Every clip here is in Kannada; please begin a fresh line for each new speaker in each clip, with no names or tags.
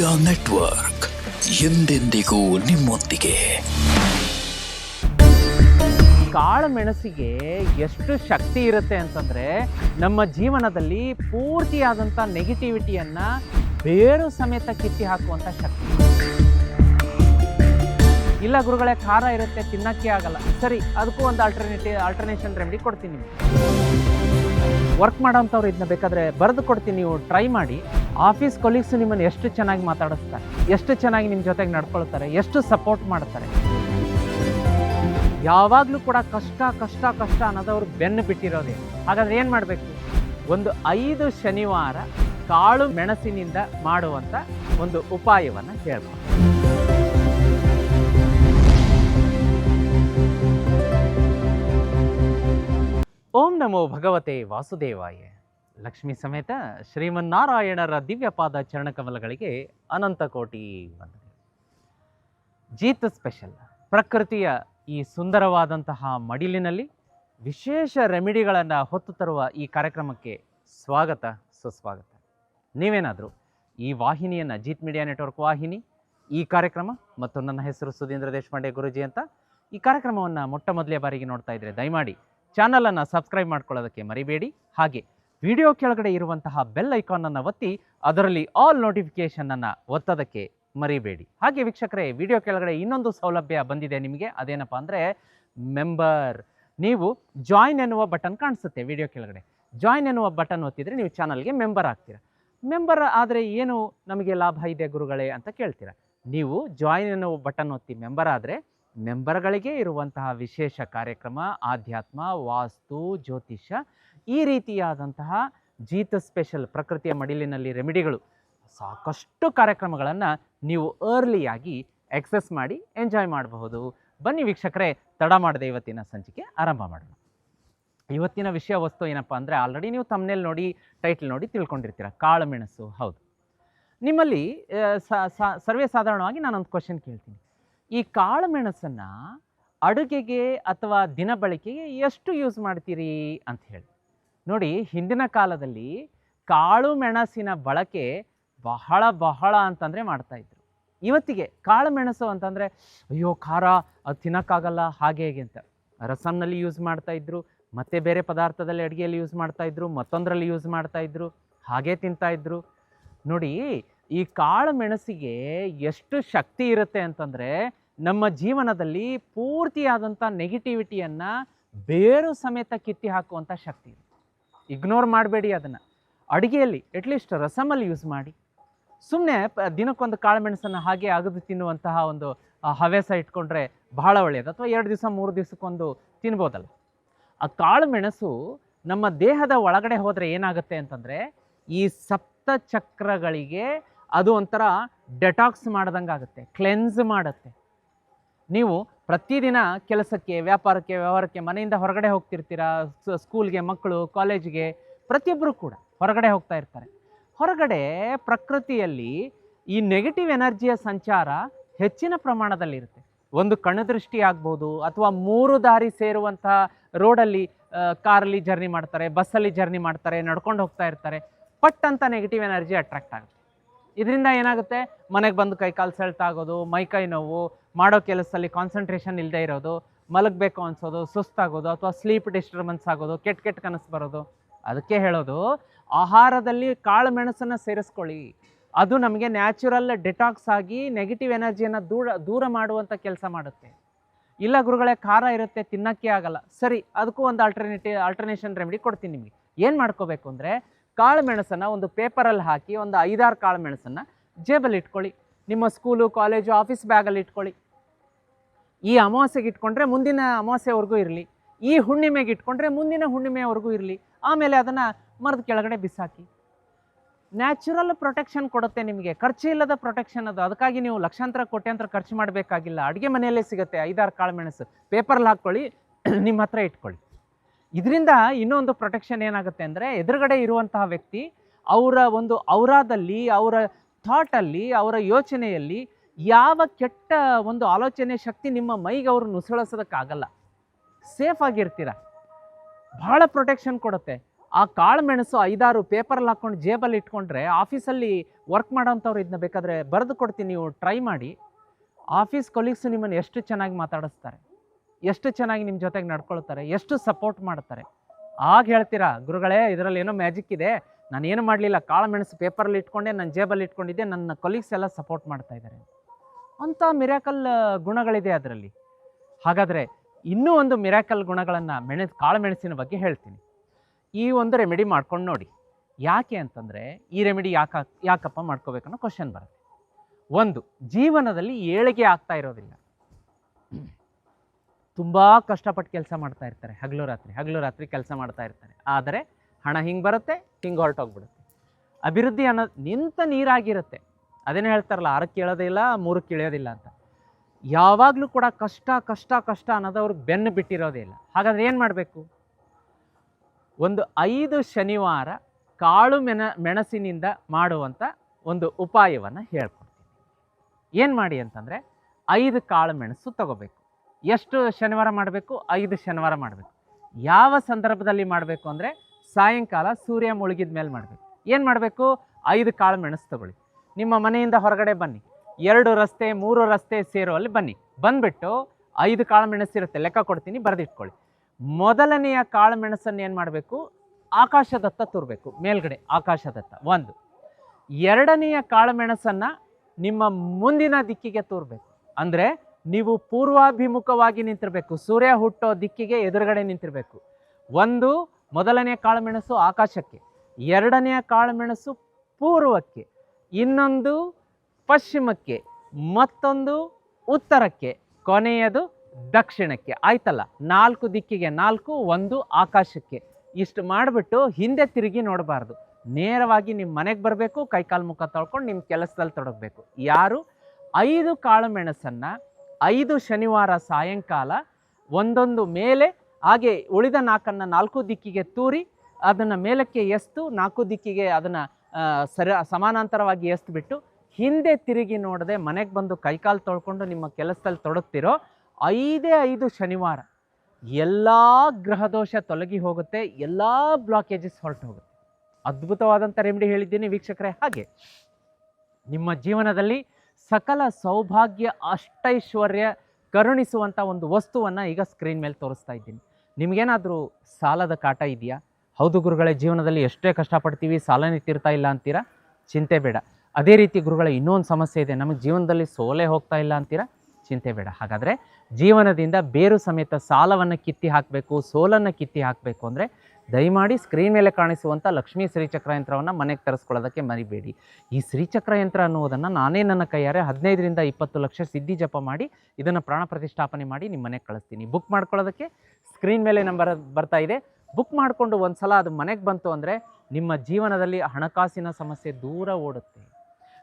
ಮೀಡಿಯಾ ನೆಟ್ವರ್ಕ್ ಎಂದೆಂದಿಗೂ ನಿಮ್ಮೊಂದಿಗೆ.
ಕಾಳು ಮೆಣಸಿಗೆ ಎಷ್ಟು ಶಕ್ತಿ ಇರುತ್ತೆ ಅಂತಂದ್ರೆ ನಮ್ಮ ಜೀವನದಲ್ಲಿ ಪೂರ್ತಿಯಾದಂಥ ನೆಗೆಟಿವಿಟಿಯನ್ನ ಬೇರು ಸಮೇತ ಕಿತ್ತಿ ಹಾಕುವಂಥ ಶಕ್ತಿ. ಇಲ್ಲ ಗುರುಗಳೇ, ಖಾರ ಇರುತ್ತೆ, ತಿನ್ನಕ್ಕೆ ಆಗಲ್ಲ. ಸರಿ, ಅದಕ್ಕೂ ಒಂದು ಆಲ್ಟರ್ನೇಟಿವ್ ಆಲ್ಟರ್ನೇಷನ್ ರೆಮಿಡಿ ಕೊಡ್ತೀನಿ ವರ್ಕ್ ಮಾಡೋಂಥವ್ರು ಇದನ್ನ ಬೇಕಾದ್ರೆ ಬರೆದು ಕೊಡ್ತೀನಿ ನೀವು ಟ್ರೈ ಮಾಡಿ. ಆಫೀಸ್ ಕೊಲೀಗ್ಸ್ ನಿಮ್ಮನ್ನು ಎಷ್ಟು ಚೆನ್ನಾಗಿ ಮಾತಾಡಿಸ್ತಾರೆ? ಎಷ್ಟು ಚೆನ್ನಾಗಿ ನಿಮ್ಮ ಜೊತೆಗೆ ನಡ್ಕೊಳ್ತಾರೆ? ಎಷ್ಟು ಸಪೋರ್ಟ್ ಮಾಡ್ತಾರೆ? ಯಾವಾಗಲೂ ಕೂಡ ಕಷ್ಟ ಕಷ್ಟ ಕಷ್ಟ ಅನ್ನೋದು ಅವ್ರು ಬೆನ್ನು ಬಿಟ್ಟಿರೋದೇ. ಹಾಗಾದ್ರೆ ಏನು ಮಾಡಬೇಕು? ಒಂದು ಐದು ಶನಿವಾರ ಕಾಳು ಮೆಣಸಿನಿಂದ ಮಾಡುವಂಥ ಒಂದು ಉಪಾಯವನ್ನು ಹೇಳ್ಬೋದು ಓಂ ನಮೋ ಭಗವತೆ ವಾಸುದೇವಾಯ. ಲಕ್ಷ್ಮೀ ಸಮೇತ ಶ್ರೀಮನ್ನಾರಾಯಣರ ದಿವ್ಯಪಾದ ಚರಣಕಮಲಗಳಿಗೆ ಅನಂತ ಕೋಟಿ ವಂದನೆ. ಜೀತ್ ಸ್ಪೆಷಲ್. ಪ್ರಕೃತಿಯ ಈ ಸುಂದರವಾದಂತಹ ಮಡಿಲಿನಲ್ಲಿ ವಿಶೇಷ ರೆಮಿಡಿಗಳನ್ನು ಹೊತ್ತು ತರುವ ಈ ಕಾರ್ಯಕ್ರಮಕ್ಕೆ ಸ್ವಾಗತ, ಸುಸ್ವಾಗತ. ನೀವೇನಾದರೂ ಈ ವಾಹಿನಿಯನ್ನು ಜೀತ್ ಮೀಡಿಯಾ ನೆಟ್ವರ್ಕ್ ವಾಹಿನಿ, ಈ ಕಾರ್ಯಕ್ರಮ ಮತ್ತು ನನ್ನ ಹೆಸರು ಸುಧೀಂದ್ರ ದೇಶಪಾಂಡೆ ಗುರುಜಿ ಅಂತ ಈ ಕಾರ್ಯಕ್ರಮವನ್ನು ಮೊಟ್ಟ ಮೊದಲೇ ಬಾರಿಗೆ ನೋಡ್ತಾ ಇದ್ದರೆ ದಯಮಾಡಿ ಚಾನಲನ್ನು ಸಬ್ಸ್ಕ್ರೈಬ್ ಮಾಡ್ಕೊಳ್ಳೋದಕ್ಕೆ ಮರಿಬೇಡಿ. ಹಾಗೆ ವಿಡಿಯೋ ಕೆಳಗಡೆ ಇರುವಂತಹ ಬೆಲ್ ಐಕಾನನ್ನು ಒತ್ತಿ, ಅದರಲ್ಲಿ ಆಲ್ ನೋಟಿಫಿಕೇಷನನ್ನು ಒತ್ತೋದಕ್ಕೆ ಮರಿಬೇಡಿ. ಹಾಗೆ ವೀಕ್ಷಕರೇ, ವಿಡಿಯೋ ಕೆಳಗಡೆ ಇನ್ನೊಂದು ಸೌಲಭ್ಯ ಬಂದಿದೆ ನಿಮಗೆ. ಅದೇನಪ್ಪ ಅಂದರೆ ಮೆಂಬರ್ ನೀವು ಜಾಯಿನ್ ಎನ್ನುವ ಬಟನ್ ಕಾಣಿಸುತ್ತೆ ವಿಡಿಯೋ ಕೆಳಗಡೆ. ಜಾಯಿನ್ ಎನ್ನುವ ಬಟನ್ ಒತ್ತಿದರೆ ನೀವು ಚಾನಲ್ಗೆ ಮೆಂಬರ್ ಆಗ್ತೀರಾ. ಮೆಂಬರ್ ಆದರೆ ಏನು ನಮಗೆ ಲಾಭ ಇದೆ ಗುರುಗಳೇ ಅಂತ ಕೇಳ್ತೀರಾ. ನೀವು ಜಾಯಿನ್ ಎನ್ನುವ ಬಟನ್ ಒತ್ತಿ ಮೆಂಬರ್ ಆದರೆ ಮೆಂಬರ್ಗಳಿಗೆ ಇರುವಂತಹ ವಿಶೇಷ ಕಾರ್ಯಕ್ರಮ, ಆಧ್ಯಾತ್ಮ, ವಾಸ್ತು, ಜ್ಯೋತಿಷ್ಯ ಈ ರೀತಿಯಾದಂತಹ ಜೀತ ಸ್ಪೆಷಲ್ ಪ್ರಕೃತಿಯ ಮಡಿಲಿನಲ್ಲಿ ರೆಮಿಡಿಗಳು ಸಾಕಷ್ಟು ಕಾರ್ಯಕ್ರಮಗಳನ್ನು ನೀವು ಅರ್ಲಿಯಾಗಿ ಎಕ್ಸೆಸ್ ಮಾಡಿ ಎಂಜಾಯ್ ಮಾಡಬಹುದು. ಬನ್ನಿ ವೀಕ್ಷಕರೇ, ತಡ ಮಾಡದೆ ಇವತ್ತಿನ ಸಂಚಿಕೆ ಆರಂಭ ಮಾಡೋಣ. ಇವತ್ತಿನ ವಿಷಯ ವಸ್ತು ಏನಪ್ಪ ಅಂದರೆ ಆಲ್ರೆಡಿ ನೀವು ತಮ್ಮನೇಲಿ ನೋಡಿ ಟೈಟ್ಲ್ ನೋಡಿ ತಿಳ್ಕೊಂಡಿರ್ತೀರ. ಕಾಳು ಮೆಣಸು, ಹೌದು. ನಿಮ್ಮಲ್ಲಿ ಸರ್ವೇ ಸಾಧಾರಣವಾಗಿ ನಾನೊಂದು ಕ್ವಶನ್ ಕೇಳ್ತೀನಿ. ಈ ಕಾಳು ಮೆಣಸನ್ನು ಅಡುಗೆಗೆ ಅಥವಾ ದಿನ ಬಳಕೆಗೆ ಎಷ್ಟು ಯೂಸ್ ಮಾಡ್ತೀರಿ ಅಂತ ಹೇಳಿ. ನೋಡಿ ಹಿಂದಿನ ಕಾಲದಲ್ಲಿ ಕಾಳು ಮೆಣಸಿನ ಬಳಕೆ ಬಹಳ ಬಹಳ ಅಂತಂದರೆ ಮಾಡ್ತಾಯಿದ್ರು ಇವತ್ತಿಗೆ ಕಾಳು ಮೆಣಸು ಅಂತಂದರೆ, ಅಯ್ಯೋ ಖಾರ, ಅದು ತಿನ್ನೋಕ್ಕಾಗಲ್ಲ, ಹಾಗೆ ಹೇಗೆ ಅಂತ. ರಸಮ್ನಲ್ಲಿ ಯೂಸ್ ಮಾಡ್ತಾಯಿದ್ರು ಮತ್ತೆ ಬೇರೆ ಪದಾರ್ಥದಲ್ಲಿ ಅಡುಗೆಯಲ್ಲಿ ಯೂಸ್ ಮಾಡ್ತಾಯಿದ್ರು ಮತ್ತೊಂದರಲ್ಲಿ ಯೂಸ್ ಮಾಡ್ತಾಯಿದ್ರು ಹಾಗೆ ತಿಂತಾಯಿದ್ರು ನೋಡಿ, ಈ ಕಾಳು ಮೆಣಸಿಗೆ ಎಷ್ಟು ಶಕ್ತಿ ಇರುತ್ತೆ ಅಂತಂದರೆ, ನಮ್ಮ ಜೀವನದಲ್ಲಿ ಪೂರ್ತಿಯಾದಂಥ ನೆಗೆಟಿವಿಟಿಯನ್ನು ಬೇರು ಸಮೇತ ಕಿತ್ತಿ ಹಾಕುವಂಥ ಶಕ್ತಿ ಇದೆ ಇಗ್ನೋರ್ ಮಾಡಬೇಡಿ ಅದನ್ನು. ಅಡುಗೆಯಲ್ಲಿ ಅಟ್ಲೀಸ್ಟ್ ರಸಮಲ್ಲಿ ಯೂಸ್ ಮಾಡಿ. ಸುಮ್ಮನೆ ದಿನಕ್ಕೊಂದು ಕಾಳು ಮೆಣಸನ್ನು ಹಾಗೆ ಅಗದು ತಿನ್ನುವಂತಹ ಒಂದು ಹವ್ಯಾಸ ಇಟ್ಕೊಂಡ್ರೆ ಬಹಳ ಒಳ್ಳೆಯದು ಅಥವಾ ಎರಡು ದಿವಸ, ಮೂರು ದಿವಸಕ್ಕೊಂದು ತಿನ್ಬೋದಲ್ಲ. ಆ ಕಾಳು ಮೆಣಸು ನಮ್ಮ ದೇಹದ ಒಳಗಡೆ ಹೋದರೆ ಏನಾಗುತ್ತೆ ಅಂತಂದರೆ, ಈ ಸಪ್ತ ಚಕ್ರಗಳಿಗೆ ಅದು ಒಂಥರ ಡೆಟಾಕ್ಸ್ ಮಾಡ್ದಂಗೆ ಆಗುತ್ತೆ ಕ್ಲೆನ್ಸ್ ಮಾಡುತ್ತೆ. ನೀವು ಪ್ರತಿದಿನ ಕೆಲಸಕ್ಕೆ, ವ್ಯಾಪಾರಕ್ಕೆ, ವ್ಯವಹಾರಕ್ಕೆ, ಮನೆಯಿಂದ ಹೊರಗಡೆ ಹೋಗ್ತಿರ್ತೀರಾ? ಸ್ಕೂಲ್ಗೆ, ಮಕ್ಕಳು, ಕಾಲೇಜಿಗೆ, ಪ್ರತಿಯೊಬ್ಬರು ಕೂಡ ಹೊರಗಡೆ ಹೋಗ್ತಾ ಇರ್ತಾರೆ. ಹೊರಗಡೆ ಪ್ರಕೃತಿಯಲ್ಲಿ ಈ ನೆಗೆಟಿವ್ ಎನರ್ಜಿಯ ಸಂಚಾರ ಹೆಚ್ಚಿನ ಪ್ರಮಾಣದಲ್ಲಿರುತ್ತೆ. ಒಂದು ಕಣ್ಣುದೃಷ್ಟಿ ಆಗ್ಬೋದು, ಅಥವಾ ಮೂರು ದಾರಿ ಸೇರುವಂತಹ ರೋಡಲ್ಲಿ ಕಾರಲ್ಲಿ ಜರ್ನಿ ಮಾಡ್ತಾರೆ, ಬಸ್ಸಲ್ಲಿ ಜರ್ನಿ ಮಾಡ್ತಾರೆ, ನಡ್ಕೊಂಡು ಹೋಗ್ತಾ ಇರ್ತಾರೆ. ಪಟ್ ಅಂತ ನೆಗೆಟಿವ್ ಎನರ್ಜಿ ಅಟ್ರಾಕ್ಟ್ ಆಗುತ್ತೆ. ಇದರಿಂದ ಏನಾಗುತ್ತೆ? ಮನೆಗೆ ಬಂದು ಕೈ ಕಾಲು ಸೆಳ್ತ ಆಗೋದು ಮೈಕೈ ನೋವು, ಮಾಡೋ ಕೆಲಸದಲ್ಲಿ ಕಾನ್ಸಂಟ್ರೇಷನ್ ಇಲ್ಲದೆ ಇರೋದು, ಮಲಗಬೇಕು ಅನಿಸೋದು, ಸುಸ್ತಾಗೋದು ಅಥವಾ ಸ್ಲೀಪ್ ಡಿಸ್ಟರ್ಬೆನ್ಸ್ ಆಗೋದು, ಕೆಟ್ಟ ಕೆಟ್ಟ ಕನಸು ಬರೋದು, ಅದಕ್ಕೆ ಹೇಳೋದು, ಆಹಾರದಲ್ಲಿ ಕಾಳು ಮೆಣಸನ್ನು ಸೇರಿಸ್ಕೊಳ್ಳಿ. ಅದು ನಮಗೆ ನ್ಯಾಚುರಲ್ ಡಿಟಾಕ್ಸ್ ಆಗಿ ನೆಗೆಟಿವ್ ಎನರ್ಜಿಯನ್ನು ದೂರ ದೂರ ಮಾಡುವಂಥ ಕೆಲಸ ಮಾಡುತ್ತೆ. ಇಲ್ಲ ಗುರುಗಳೇ, ಖಾರ ಇರುತ್ತೆ, ತಿನ್ನಕ್ಕೆ ಆಗಲ್ಲ. ಸರಿ, ಅದಕ್ಕೂ ಒಂದು ಆಲ್ಟರ್ನೇಟಿವ್ ಆಲ್ಟರ್ನೇಷನ್ ರೆಮಿಡಿ ಕೊಡ್ತೀನಿ ನಿಮಗೆ. ಏನು ಮಾಡ್ಕೋಬೇಕು ಅಂದರೆ ಕಾಳು ಮೆಣಸನ್ನು ಒಂದು ಪೇಪರಲ್ಲಿ ಹಾಕಿ, ಒಂದು ಐದಾರು ಕಾಳು ಮೆಣಸನ್ನು ಜೇಬಲ್ಲಿ ಇಟ್ಕೊಳ್ಳಿ. ನಿಮ್ಮ ಸ್ಕೂಲು, ಕಾಲೇಜು, ಆಫೀಸ್ ಬ್ಯಾಗಲ್ಲಿ ಇಟ್ಕೊಳ್ಳಿ. ಈ ಅಮಾವಾಸ್ಯೆಗೆ ಇಟ್ಕೊಂಡ್ರೆ ಮುಂದಿನ ಅಮಾವಾಸ್ಯೆವರೆಗೂ ಇರಲಿ. ಈ ಹುಣ್ಣಿಮೆಗೆ ಇಟ್ಕೊಂಡ್ರೆ ಮುಂದಿನ ಹುಣ್ಣಿಮೆವರೆಗೂ ಇರಲಿ. ಆಮೇಲೆ ಅದನ್ನು ಮರದ ಕೆಳಗಡೆ ಬಿಸಾಕಿ. ನ್ಯಾಚುರಲ್ ಪ್ರೊಟೆಕ್ಷನ್ ಕೊಡುತ್ತೆ ನಿಮಗೆ. ಖರ್ಚು ಇಲ್ಲದ ಪ್ರೊಟೆಕ್ಷನ್ ಅದು. ಅದಕ್ಕಾಗಿ ನೀವು ಲಕ್ಷಾಂತರ, ಕೋಟ್ಯಾಂತರ ಖರ್ಚು ಮಾಡಬೇಕಾಗಿಲ್ಲ. ಅಡುಗೆ ಮನೆಯಲ್ಲೇ ಸಿಗುತ್ತೆ ಐದಾರು ಕಾಳು ಮೆಣಸು ಪೇಪರಲ್ಲಿ ಹಾಕ್ಕೊಳ್ಳಿ, ನಿಮ್ಮ ಹತ್ರ ಇಟ್ಕೊಳ್ಳಿ. ಇದರಿಂದ ಇನ್ನೊಂದು ಪ್ರೊಟೆಕ್ಷನ್ ಏನಾಗುತ್ತೆ ಅಂದರೆ ಎದುರುಗಡೆ ಇರುವಂತಹ ವ್ಯಕ್ತಿ ಅವರ ಒಂದು ಔರಾದಲ್ಲಿ, ಅವರ ಥಾಟಲ್ಲಿ ಅವರ ಯೋಚನೆಯಲ್ಲಿ ಯಾವ ಕೆಟ್ಟ ಒಂದು ಆಲೋಚನೆ ಶಕ್ತಿ ನಿಮ್ಮ ಮೈಗೆ ಅವರು ನುಸುಳಿಸೋದಕ್ಕಾಗಲ್ಲ. ಸೇಫ್ ಆಗಿರ್ತೀರ? ಭಾಳ ಪ್ರೊಟೆಕ್ಷನ್ ಕೊಡುತ್ತೆ. ಆ ಕಾಳು ಮೆಣಸು ಐದಾರು ಪೇಪರಲ್ಲಿ ಹಾಕ್ಕೊಂಡು ಜೇಬಲ್ಲಿ ಇಟ್ಕೊಂಡ್ರೆ ಆಫೀಸಲ್ಲಿ ವರ್ಕ್ ಮಾಡೋಂಥವ್ರು ಇದನ್ನ ಬೇಕಾದರೆ ಬರೆದು ಕೊಡ್ತೀನಿ ನೀವು ಟ್ರೈ ಮಾಡಿ. ಆಫೀಸ್ ಕೊಲೀಗ್ಸು ನಿಮ್ಮನ್ನು ಎಷ್ಟು ಚೆನ್ನಾಗಿ ಮಾತಾಡಿಸ್ತಾರೆ. ಎಷ್ಟು ಚೆನ್ನಾಗಿ ನಿಮ್ಮ ಜೊತೆಗೆ ನಡ್ಕೊಳ್ತಾರೆ, ಎಷ್ಟು ಸಪೋರ್ಟ್ ಮಾಡ್ತಾರೆ. ಆಗ ಹೇಳ್ತೀರಾ, ಗುರುಗಳೇ, ಇದರಲ್ಲಿ ಏನೋ ಮ್ಯಾಜಿಕ್ ಇದೆ. ನಾನು ಏನು ಮಾಡಲಿಲ್ಲ, ಕಾಳು ಮೆಣಸು ಪೇಪರಲ್ಲಿ ಇಟ್ಕೊಂಡೆ ನನ್ನ ಜೇಬಲ್ಲಿ ಇಟ್ಕೊಂಡಿದ್ದೆ, ನನ್ನ ಕೊಲೀಗ್ಸ್ ಎಲ್ಲ ಸಪೋರ್ಟ್ ಮಾಡ್ತಾ ಇದ್ದಾರೆ ಅಂಥ ಮಿರಾಕಲ್ ಗುಣಗಳಿದೆ ಅದರಲ್ಲಿ. ಹಾಗಾದರೆ ಇನ್ನೂ ಒಂದು ಮಿರಾಕಲ್ ಗುಣಗಳನ್ನು ಮೆಣಸು, ಕಾಳು ಮೆಣಸಿನ ಬಗ್ಗೆ ಹೇಳ್ತೀನಿ. ಈ ಒಂದು ರೆಮಿಡಿ ಮಾಡ್ಕೊಂಡು ನೋಡಿ. ಯಾಕೆ ಅಂತಂದರೆ, ಈ ರೆಮಿಡಿ ಯಾಕೆ, ಯಾಕಪ್ಪ ಮಾಡ್ಕೋಬೇಕನ್ನೋ ಕ್ವಶನ್ ಬರುತ್ತೆ. ಒಂದು, ಜೀವನದಲ್ಲಿ ಏಳಿಗೆ ಆಗ್ತಾ ಇರೋದಿಲ್ಲ. ತುಂಬ ಕಷ್ಟಪಟ್ಟು ಕೆಲಸ ಮಾಡ್ತಾ ಇರ್ತಾರೆ. ಹಗಲು ರಾತ್ರಿ ಹಗಲು ರಾತ್ರಿ ಕೆಲಸ ಮಾಡ್ತಾ ಇರ್ತಾರೆ. ಆದರೆ ಹಣ ಹಿಂಗೆ ಬರುತ್ತೆ, ಹಿಂಗೆ ಹೊರಟೋಗ್ಬಿಡುತ್ತೆ. ಅಭಿವೃದ್ಧಿ ಅನ್ನೋದು ನಿಂತ ನೀರಾಗಿರುತ್ತೆ. ಅದೇನು ಹೇಳ್ತಾರಲ್ಲ, ಆರಕ್ಕೆ ಇಳೋದಿಲ್ಲ ಮೂರಕ್ಕೆ ಇಳಿಯೋದಿಲ್ಲ ಅಂತ. ಯಾವಾಗಲೂ ಕೂಡ ಕಷ್ಟ ಕಷ್ಟ ಕಷ್ಟ ಅನ್ನೋದು ಅವ್ರಿಗೆ ಬೆನ್ನು ಬಿಟ್ಟಿರೋದೇ ಇಲ್ಲ. ಹಾಗಾದ್ರೆ ಏನು ಮಾಡಬೇಕು? ಒಂದು ಐದು ಶನಿವಾರ ಕಾಳು ಮೆಣ ಮೆಣಸಿನಿಂದ ಮಾಡುವಂಥ ಒಂದು ಉಪಾಯವನ್ನು ಹೇಳ್ಕೊಡ್ತೀನಿ. ಏನು ಮಾಡಿ ಅಂತಂದರೆ, ಐದು ಕಾಳು ಮೆಣಸು ತಗೋಬೇಕು. ಎಷ್ಟು ಶನಿವಾರ ಮಾಡಬೇಕು? ಐದು ಶನಿವಾರ ಮಾಡಬೇಕು. ಯಾವ ಸಂದರ್ಭದಲ್ಲಿ ಮಾಡಬೇಕು ಅಂದರೆ ಸಾಯಂಕಾಲ ಸೂರ್ಯ ಮುಳುಗಿದ ಮೇಲೆ ಮಾಡಬೇಕು. ಏನು ಮಾಡಬೇಕು? ಐದು ಕಾಳು ಮೆಣಸು ತಗೊಳ್ಳಿ. ನಿಮ್ಮ ಮನೆಯಿಂದ ಹೊರಗಡೆ ಬನ್ನಿ. ಎರಡು ರಸ್ತೆ, ಮೂರು ರಸ್ತೆ ಸೇರೋ ಅಲ್ಲಿ ಬನ್ನಿ. ಬಂದ್ಬಿಟ್ಟು ಐದು ಕಾಳು ಮೆಣಸು ಇರುತ್ತೆ. ಲೆಕ್ಕ ಕೊಡ್ತೀನಿ, ಬರೆದಿಟ್ಕೊಳ್ಳಿ. ಮೊದಲನೆಯ ಕಾಳು ಮೆಣಸನ್ನು ಏನು ಮಾಡಬೇಕು? ಆಕಾಶದತ್ತ ತೂರಬೇಕು. ಮೇಲ್ಗಡೆ, ಆಕಾಶದತ್ತ. ಒಂದು. ಎರಡನೆಯ ಕಾಳು ಮೆಣಸನ್ನು ನಿಮ್ಮ ಮುಂದಿನ ದಿಕ್ಕಿಗೆ ತೂರಬೇಕು. ಅಂದರೆ ನೀವು ಪೂರ್ವಾಭಿಮುಖವಾಗಿ ನಿಂತಿರಬೇಕು. ಸೂರ್ಯ ಹುಟ್ಟೋ ದಿಕ್ಕಿಗೆ ಎದುರುಗಡೆ ನಿಂತಿರಬೇಕು. ಒಂದು ಮೊದಲನೆಯ ಕಾಳುಮೆಣಸು ಆಕಾಶಕ್ಕೆ. ಎರಡನೆಯ ಕಾಳುಮೆಣಸು ಪೂರ್ವಕ್ಕೆ. ಇನ್ನೊಂದು, ಪಶ್ಚಿಮಕ್ಕೆ. ಮತ್ತೊಂದು, ಉತ್ತರಕ್ಕೆ. ಕೊನೆಯದು, ದಕ್ಷಿಣಕ್ಕೆ. ಆಯ್ತಲ್ಲ? ನಾಲ್ಕು ದಿಕ್ಕಿಗೆ ನಾಲ್ಕು, ಒಂದು ಆಕಾಶಕ್ಕೆ. ಇಷ್ಟು ಮಾಡಿಬಿಟ್ಟು ಹಿಂದೆ ತಿರುಗಿ ನೋಡಬಾರ್ದು. ನೇರವಾಗಿ ನಿಮ್ಮ ಮನೆಗೆ ಬರಬೇಕು, ಕೈಕಾಲು ಮುಖ ತೊಳ್ಕೊಂಡು ನಿಮ್ಮ ಕೆಲಸದಲ್ಲಿ ತೊಡಗಬೇಕು. ಯಾರು? ಐದು ಕಾಳು ಮೆಣಸನ್ನು ಐದು ಶನಿವಾರ ಸಾಯಂಕಾಲ ಒಂದೊಂದು ಮೇಲೆ ಹಾಗೆ ಉಳಿದ ನಾಲ್ಕನ್ನು ನಾಲ್ಕು ದಿಕ್ಕಿಗೆ ತೂರಿ, ಅದನ್ನು ಮೇಲಕ್ಕೆ ಎಸ್ತು, ನಾಲ್ಕು ದಿಕ್ಕಿಗೆ ಅದನ್ನು ಸರ, ಸಮಾನಾಂತರವಾಗಿ ಎಸ್ದುಬಿಟ್ಟು ಹಿಂದೆ ತಿರುಗಿ ನೋಡದೆ ಮನೆಗೆ ಬಂದು ಕೈಕಾಲು ತೊಳ್ಕೊಂಡು ನಿಮ್ಮ ಕೆಲಸದಲ್ಲಿ ತೊಡಗ್ತಿರೋ ಐದೇ ಐದು ಶನಿವಾರ ಎಲ್ಲ ಗ್ರಹದೋಷ ತೊಲಗಿ ಹೋಗುತ್ತೆ, ಎಲ್ಲ ಬ್ಲಾಕೇಜಸ್ ಹೊರಟು ಹೋಗುತ್ತೆ. ಅದ್ಭುತವಾದಂಥ ರೆಮಿಡಿ ಹೇಳಿದ್ದೀನಿ ವೀಕ್ಷಕರೇ, ಹಾಗೆ ನಿಮ್ಮ ಜೀವನದಲ್ಲಿ ಸಕಲ ಸೌಭಾಗ್ಯ, ಅಷ್ಟೈಶ್ವರ್ಯ ಕರುಣಿಸುವಂಥ ಒಂದು ವಸ್ತುವನ್ನು ಈಗ ಸ್ಕ್ರೀನ್ ಮೇಲೆ ತೋರಿಸ್ತಾ ಇದ್ದೀನಿ. ನಿಮಗೇನಾದರೂ ಸಾಲದ ಕಾಟ ಇದೆಯಾ? ಹೌದು ಗುರುಗಳೇ, ಜೀವನದಲ್ಲಿ ಎಷ್ಟೇ ಕಷ್ಟಪಡ್ತೀವಿ ಸಾಲನೇ ತೀರ್ತಾ ಇಲ್ಲ ಅಂತೀರಾ? ಚಿಂತೆ ಬೇಡ. ಅದೇ ರೀತಿ ಗುರುಗಳ, ಇನ್ನೊಂದು ಸಮಸ್ಯೆ ಇದೆ. ನಮಗೆ ಜೀವನದಲ್ಲಿ ಸೋಲೆ ಹೋಗ್ತಾ ಇಲ್ಲ ಅಂತೀರಾ? ಚಿಂತೆ ಬೇಡ. ಹಾಗಾದರೆ ಜೀವನದಿಂದ ಬೇರು ಸಮೇತ ಸಾಲವನ್ನು ಕಿತ್ತಿ ಹಾಕಬೇಕು, ಸೋಲನ್ನು ಕಿತ್ತಿ ಹಾಕಬೇಕು ಅಂದರೆ ದಯಮಾಡಿ ಸ್ಕ್ರೀನ್ ಮೇಲೆ ಕಾಣಿಸುವಂಥ ಲಕ್ಷ್ಮೀ ಶ್ರೀಚಕ್ರ ಯಂತ್ರವನ್ನು ಮನೆಗೆ ತರಿಸ್ಕೊಳ್ಳೋದಕ್ಕೆ ಮರಿಬೇಡಿ. ಈ ಶ್ರೀಚಕ್ರ ಯಂತ್ರ ಅನ್ನುವುದನ್ನು ನಾನೇ ನನ್ನ ಕೈಯಾರೆ ಹದಿನೈದರಿಂದ ಇಪ್ಪತ್ತು ಲಕ್ಷ ಸಿದ್ಧಿ ಜಪ ಮಾಡಿ ಇದನ್ನು ಪ್ರಾಣ ಪ್ರತಿಷ್ಠಾಪನೆ ಮಾಡಿ ನಿಮ್ಮ ಮನೆಗೆ ಕಳಿಸ್ತೀನಿ. ಬುಕ್ ಮಾಡ್ಕೊಳ್ಳೋದಕ್ಕೆ ಸ್ಕ್ರೀನ್ ಮೇಲೆ ನಂಬರ್ ಬರ್ತಾ ಇದೆ. ಬುಕ್ ಮಾಡಿಕೊಂಡು ಒಂದು ಸಲ ಅದು ಮನೆಗೆ ಬಂತು ಅಂದರೆ ನಿಮ್ಮ ಜೀವನದಲ್ಲಿ ಹಣಕಾಸಿನ ಸಮಸ್ಯೆ ದೂರ ಓಡುತ್ತೆ.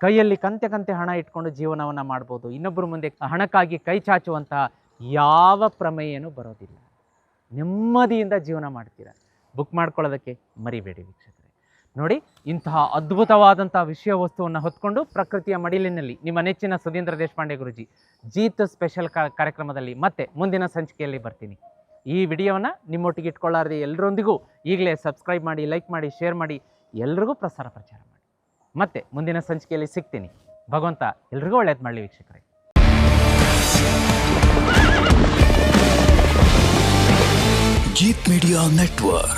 ಕೈಯಲ್ಲಿ ಕಂತೆ ಕಂತೆ ಹಣ ಇಟ್ಕೊಂಡು ಜೀವನವನ್ನು ಮಾಡ್ಬೋದು. ಇನ್ನೊಬ್ಬರ ಮುಂದೆ ಹಣಕ್ಕಾಗಿ ಕೈ ಚಾಚುವಂತಹ ಯಾವ ಪ್ರಮೇಯನೂ ಬರೋದಿಲ್ಲ. ನೆಮ್ಮದಿಯಿಂದ ಜೀವನ ಮಾಡ್ತೀರ. ಬುಕ್ ಮಾಡ್ಕೊಳ್ಳೋದಕ್ಕೆ ಮರಿಬೇಡಿ ವೀಕ್ಷಕರೇ. ನೋಡಿ, ಇಂತಹ ಅದ್ಭುತವಾದಂಥ ವಿಷಯ ವಸ್ತುವನ್ನು ಹೊತ್ಕೊಂಡು ಪ್ರಕೃತಿಯ ಮಡಿಲಿನಲ್ಲಿ ನಿಮ್ಮ ನೆಚ್ಚಿನ ಸುಧೀಂದ್ರ ದೇಶಪಾಂಡೆ ಗುರುಜಿ ಜೀತ್ ಸ್ಪೆಷಲ್ ಕಾರ್ಯಕ್ರಮದಲ್ಲಿ ಮತ್ತೆ ಮುಂದಿನ ಸಂಚಿಕೆಯಲ್ಲಿ ಬರ್ತೀನಿ. ಈ ವಿಡಿಯೋವನ್ನು ನಿಮ್ಮೊಟ್ಟಿಗೆ ಇಟ್ಕೊಳ್ಳಾರದೆ ಎಲ್ಲರೊಂದಿಗೂ ಈಗಲೇ ಸಬ್ಸ್ಕ್ರೈಬ್ ಮಾಡಿ, ಲೈಕ್ ಮಾಡಿ, ಶೇರ್ ಮಾಡಿ, ಎಲ್ರಿಗೂ ಪ್ರಸಾರ ಪ್ರಚಾರ ಮಾಡಿ. ಮತ್ತೆ ಮುಂದಿನ ಸಂಚಿಕೆಯಲ್ಲಿ ಸಿಗ್ತೀನಿ. ಭಗವಂತ, ಎಲ್ರಿಗೂ ಒಳ್ಳೇದು ಮಾಡಲಿ ವೀಕ್ಷಕರೇ.
Jeet media network.